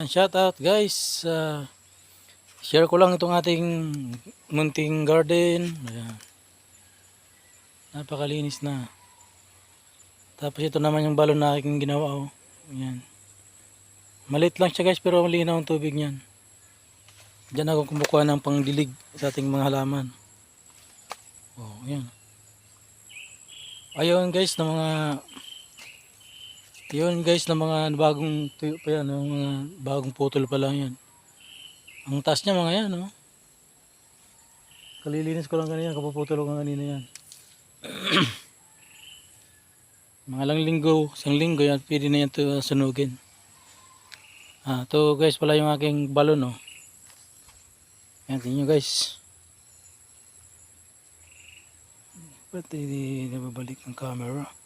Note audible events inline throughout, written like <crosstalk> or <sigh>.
Shout out guys. Uh, share ko lang itong ating munting garden. Ayan. Napakalinis na. Tapos ito naman yung balon na aking ginawa. Oh. Malit lang siya guys pero malinaw ang tubig niyan. Diyan ako kumukuha ng pangdilig sa ating mga halaman. Oh, ayan. Ayun guys ng mga yun guys na mga bagong tuyo pa yan, yung mga bagong putol pa lang yan. Ang taas niya mga yan, oh. Kalilinis ko lang kanina, kapuputol ko kanina yan. <clears throat> mga lang linggo, isang linggo yan, pwede na yan to sunugin. Ah, to guys pala yung aking balon, oh. Yan, tingnan nyo guys. Ba't hindi nababalik ang camera?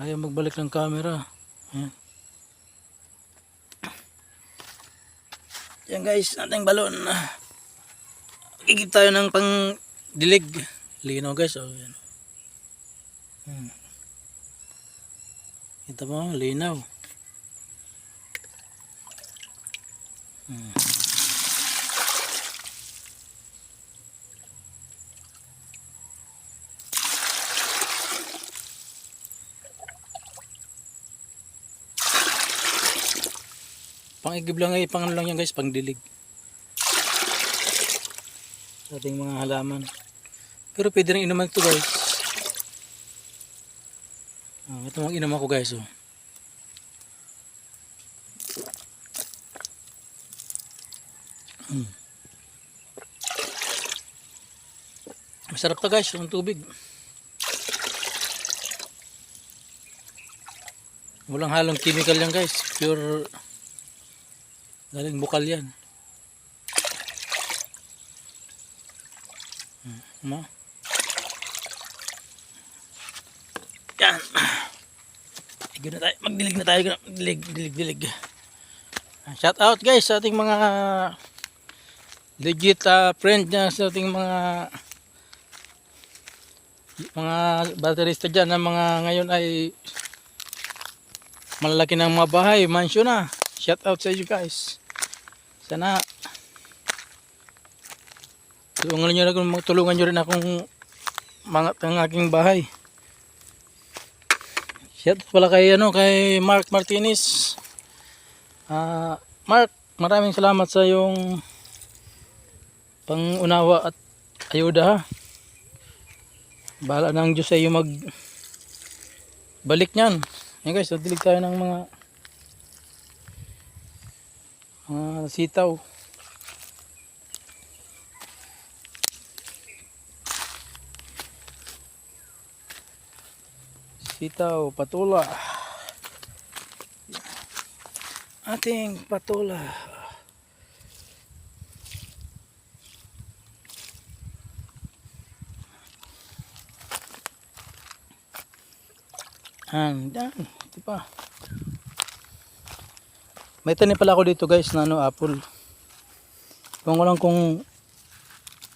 Ayaw magbalik ng camera. Ayan. Yan guys, ating balon. Gigib tayo ng pang dilig. Lino guys. Oh, yan. Hmm. Kita mo, linaw. Hmm. Pangigib lang ay pang ano lang yan guys, pang dilig. Sa ating mga halaman. Pero pwede rin inuman ito guys. Oh, ito mga inuman ko guys. Oh. Hmm. Masarap to guys, yung tubig. Walang halong chemical yan guys. Pure Galing bukal yan. Hmm, Ma. Yan. Sige na tayo. Magdilig na tayo. Magdilig, dilig, dilig. Shout out guys sa ating mga legit uh, friend niya sa ating mga mga batterista dyan na mga ngayon ay malalaki ng mga bahay, mansion na. Shout out sa you guys. Sana tulungan nyo, na- tulungan nyo rin akong mga ang aking bahay. Shout out pala kay ano kay Mark Martinez. Ah, Mark, maraming salamat sa yung pangunawa at ayuda ha. Bahala ng Diyos sa iyo mag balik niyan. Yan guys, dilig tayo ng mga mga sitaw. Sitaw, patula. Ating patula. Andan, ito pa. May tanim pala ako dito guys na ano, apple. Kung ko lang kung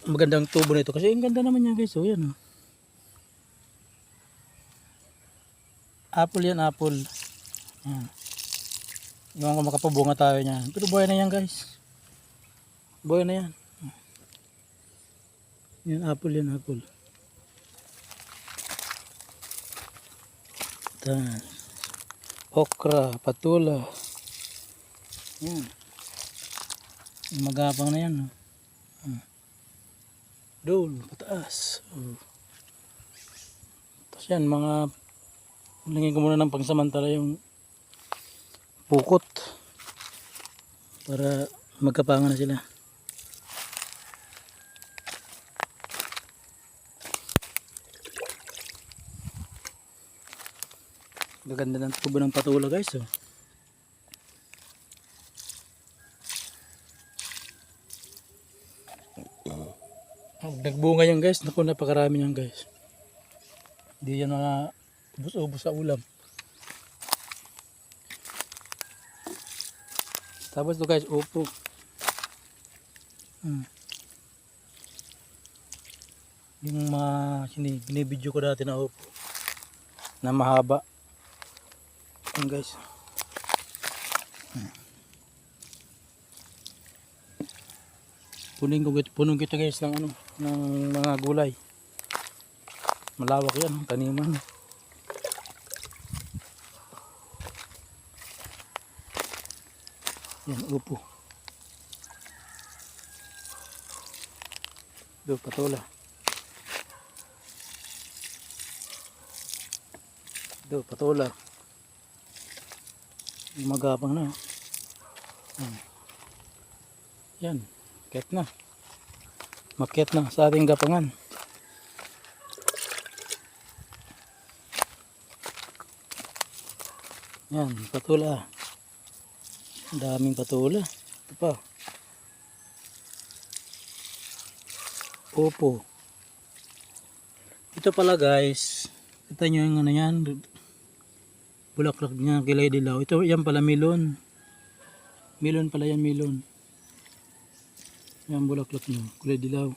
magandang tubo nito kasi ang ganda naman niya guys. Oh, yan. oh. Apple yan, apple. Yan. Iwan ko makapabunga tayo niyan. Pero buhay na yan guys. Buhay na yan. Yan, apple yan, apple. Yan. Okra, patula. Yan. Magapang na yan. No? Hmm. Doon, pataas. Oh. Tapos yan, mga lagyan ko muna ng pangsamantala yung pukot para magkapangan na sila. Gaganda ng tubo ng patula guys. Oh. Nagbunga yan guys. Naku, napakarami yan guys. Hindi yan mga ubus-ubus sa ulam. Tapos to guys, upo. Hmm. Yung mga binibidyo ko dati na upo. Na mahaba. Yan guys. Hmm. Punin ko, punong kita guys ng ano ng mga gulay. Malawak 'yan, ang taniman. Yan, upo. Do patola. Do patola. Magapang na. Yan. Yan, ket na. Maket na sa ating gapangan. Yan, patula. Daming patula. Ito pa. Opo. Ito pala guys. Kita nyo yung ano yan. Bulaklak niya kilay dilaw. Ito yan pala melon. Melon pala yan melon. Yan bulaklak niya. Kulay dilaw.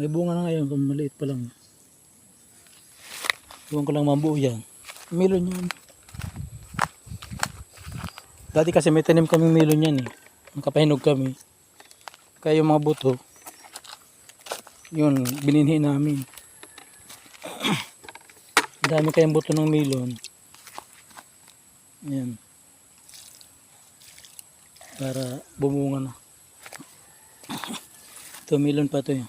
May bunga na ngayon. Maliit pa lang. Iwan ko lang mabuo yan. Melon yan. Dati kasi may tanim kaming melon yan eh. Nakapahinog kami. Kaya yung mga buto, yun, bininhi namin. <clears throat> Dami kayang buto ng melon. Yan. Para bumunga na. Ito, melon pa to yun.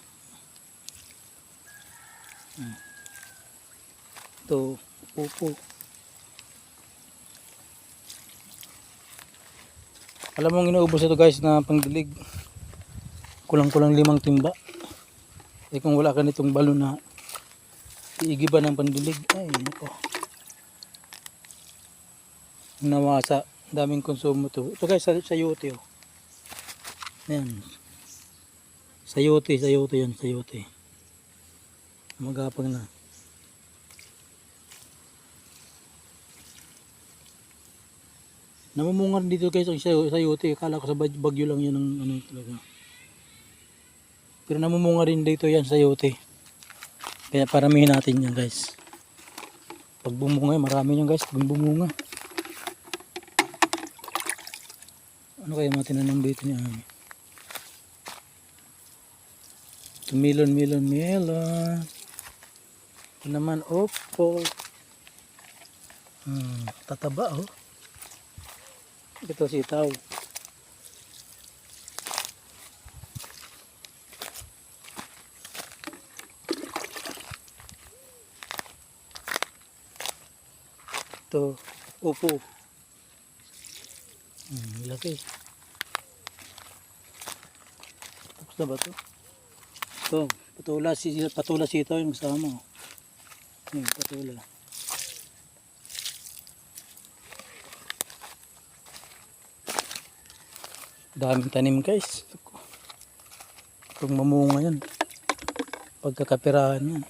Ito, upo. Alam mo, inuubos ito guys na pangdilig. Kulang-kulang limang timba. Eh kung wala ka nitong balon na iigiba ng pandilig, ay nako. Nawasa. Daming konsumo to. Ito guys, sa, sa yote oh. Ayan. Sayote, sayote yan, sayote. Magapang na. Namumunga rin dito guys ang sayo- sayote. Akala ko sa bag- bagyo lang yan ang ano talaga. Pero namumunga rin dito yan sayote. Kaya paramihin natin yan guys. Pag bumunga, marami yan guys. Pag bumunga. Ano kaya mga tinanong dito niya? Ito, melon, melon, melon. Ito naman, opo. Hmm, tataba oh. Ito sitaw. Ito, upo. Hmm, laki. Tapos na ba ito? Ito, patula, patula sitaw yung kasama. oh. Yan, patula. daming tanim guys pag mamunga yan pagkakapirahan yan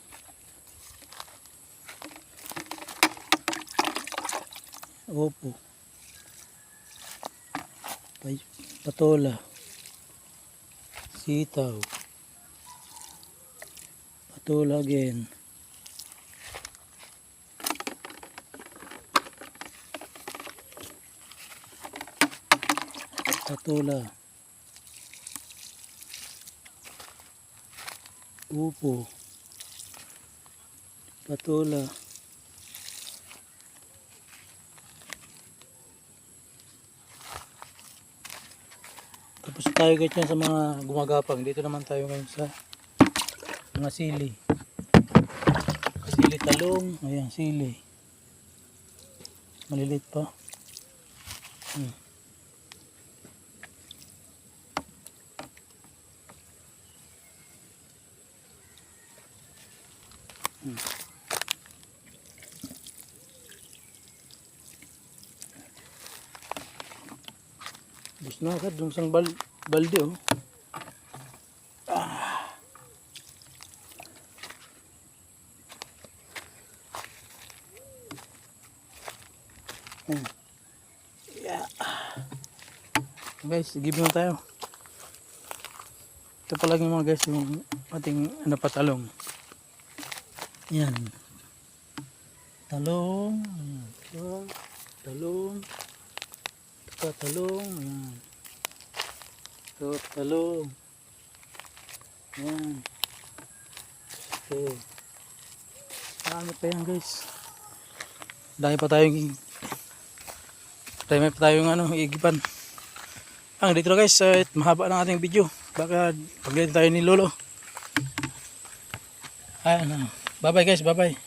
opo patola. Sitaw. Patola again. Patola. Upo. Patola tapos tayo guys sa mga gumagapang. Dito naman tayo ngayon sa mga sili. Sili talong. Ayan sili. Malilit pa. Hmm. Bus na agad dun sang bal balde oh. Ah. Yeah. Guys, give mo tayo. Ito pala yung mga guys yung ating ano patalong. Yan. Talong. Ito. Talong. Ito talong. Ayan. Ito, talong. Yan. Ito. Marami pa yan guys. Dahil pa tayong dahil pa tayong ano, igipan. Ang dito guys, uh, mahaba ng ating video. Baka pagdating tayo ni Lolo. Ayan, uh, bye bye guys, bye bye.